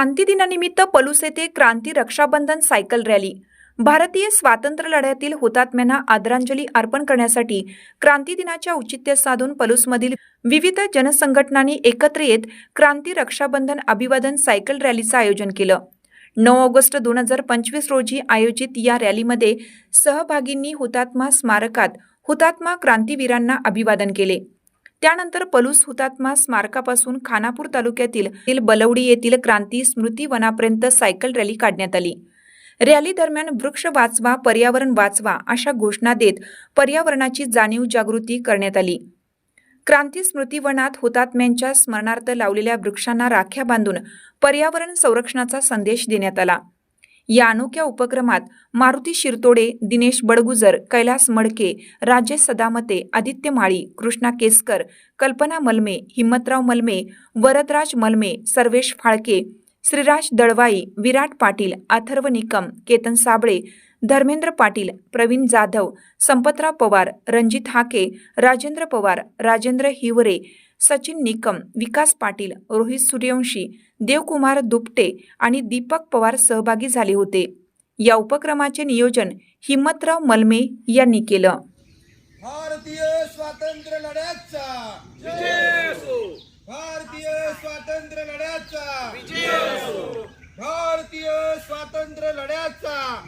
क्रांती दिनानिमित्त पलूस येथे क्रांती Rakshabandhan cycle rally. भारतीय स्वातंत्र्य लढ्यातील हुतात्म्यांना आदरांजली अर्पण करण्यासाठी क्रांती दिनाच्या औचित्य साधून पलूसमधील विविध जनसंघटनांनी एकत्र येत क्रांती रक्षाबंधन अभिवादन सायकल रॅलीचं आयोजन केलं. नऊ ऑगस्ट दोन हजार पंचवीस रोजी आयोजित या रॅलीमध्ये सहभागींनी हुतात्मा स्मारकात हुतात्मा क्रांतीवीरांना अभिवादन केले. त्यानंतर पलूस हुतात्मा स्मारकापासून खानापूर तालुक्यातील बलवडी येथील क्रांती स्मृती वनापर्यंत सायकल रॅली काढण्यात आली. रॅली दरम्यान वृक्ष वाचवा पर्यावरण वाचवा अशा घोषणा देत पर्यावरणाची जाणीव जागृती करण्यात आली. क्रांती स्मृती वनात हुतात्म्यांच्या स्मरणार्थ लावलेल्या वृक्षांना राख्या बांधून पर्यावरण संरक्षणाचा संदेश देण्यात आला. या अनोख्या उपक्रमात मारुती शिरतोडे दिनेश बडगुजर कैलास मडके राजेश सदामते आदित्य माळी कृष्णा केसकर कल्पना मलमे हिम्मतराव मलमे वरदराज मलमे सर्वेश फाळके श्रीराज दळवाई विराट पाटील अथर्व निकम केतन साबळे धर्मेंद्र पाटील प्रवीण जाधव संपतराव पवार रणजित हाके राजेंद्र पवार राजेंद्र हिवरे सचिन निकम विकास पाटील रोहित सूर्यवंशी देवकुमार दुपटे आणि दीपक पवार सहभागी झाले होते. या उपक्रमाचे नियोजन हिम्मतराव मलमे यांनी केलं. भारतीय स्वातंत्र्य लढ्याचा. भारतीय स्वातंत्र्य लढ्याचा. भारतीय स्वातंत्र्य लढ्याचा.